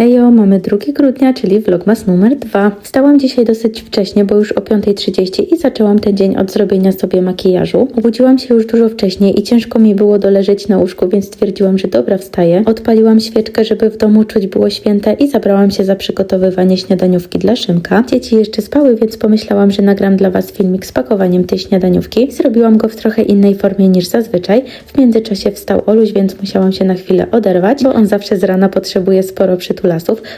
Hejo, mamy 2 grudnia, czyli vlogmas numer 2. Wstałam dzisiaj dosyć wcześnie, bo już o 5.30 i zaczęłam ten dzień od zrobienia sobie makijażu. Obudziłam się już dużo wcześniej i ciężko mi było doleżeć na łóżku, więc stwierdziłam, że dobra, wstaję. Odpaliłam świeczkę, żeby w domu czuć było święte i zabrałam się za przygotowywanie śniadaniówki dla Szymka. Dzieci jeszcze spały, więc pomyślałam, że nagram dla Was filmik z pakowaniem tej śniadaniówki. Zrobiłam go w trochę innej formie niż zazwyczaj. W międzyczasie wstał Oluś, więc musiałam się na chwilę oderwać, bo on zawsze z rana potrzebuje sporo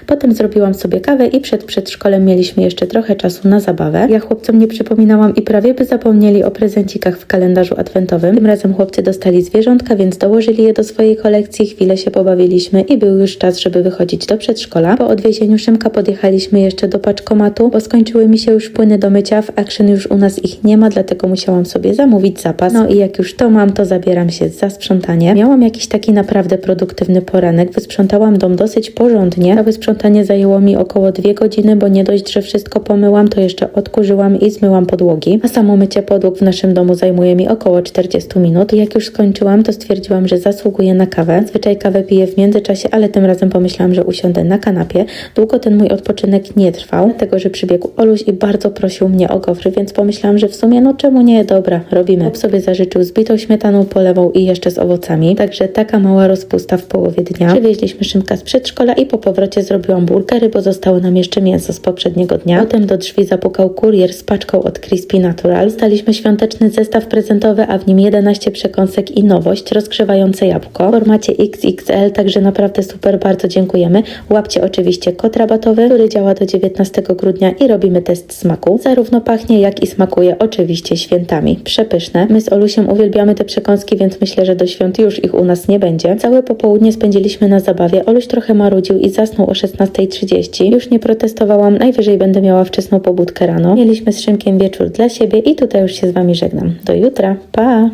Potem zrobiłam sobie kawę i przed przedszkolem mieliśmy jeszcze trochę czasu na zabawę. Ja chłopcom nie przypominałam i prawie by zapomnieli o prezencikach w kalendarzu adwentowym. Tym razem chłopcy dostali zwierzątka, więc dołożyli je do swojej kolekcji. Chwilę się pobawiliśmy i był już czas, żeby wychodzić do przedszkola. Po odwiezieniu Szymka podjechaliśmy jeszcze do paczkomatu, bo skończyły mi się już płyny do mycia. W Action już u nas ich nie ma, dlatego musiałam sobie zamówić zapas. No i jak już to mam, to zabieram się za sprzątanie. Miałam jakiś taki naprawdę produktywny poranek. Wysprzątałam dom dosyć porządnie. To wysprzątanie zajęło mi około dwie godziny, bo nie dość, że wszystko pomyłam, to jeszcze odkurzyłam i zmyłam podłogi. A samo mycie podłóg w naszym domu zajmuje mi około 40 minut. I jak już skończyłam, to stwierdziłam, że zasługuję na kawę. Zwyczaj kawę piję w międzyczasie, ale tym razem pomyślałam, że usiądę na kanapie. Długo ten mój odpoczynek nie trwał, dlatego że przybiegł Oluś i bardzo prosił mnie o gofry, więc pomyślałam, że w sumie no czemu nie, dobra, robimy. Chłop sobie zażyczył z bitą śmietaną, polewą i jeszcze z owocami, także taka mała rozpusta w połowie dnia. Przywieźliśmy Szymka z przedszkola i po powrocie zrobiłam burgery, bo zostało nam jeszcze mięso z poprzedniego dnia. Potem do drzwi zapukał kurier z paczką od Crispy Natural. Dostaliśmy świąteczny zestaw prezentowy, a w nim 11 przekąsek i nowość, rozgrzewające jabłko w formacie XXL, także naprawdę super, bardzo dziękujemy. Łapcie oczywiście kod rabatowy, który działa do 19 grudnia i robimy test smaku. Zarówno pachnie, jak i smakuje oczywiście świętami. Przepyszne. My z Olusiem uwielbiamy te przekąski, więc myślę, że do świąt już ich u nas nie będzie. Całe popołudnie spędziliśmy na zabawie. Oluś trochę marudził i zasnął o 16.30. Już nie protestowałam, najwyżej będę miała wczesną pobudkę rano. Mieliśmy z Szymkiem wieczór dla siebie i tutaj już się z Wami żegnam. Do jutra. Pa!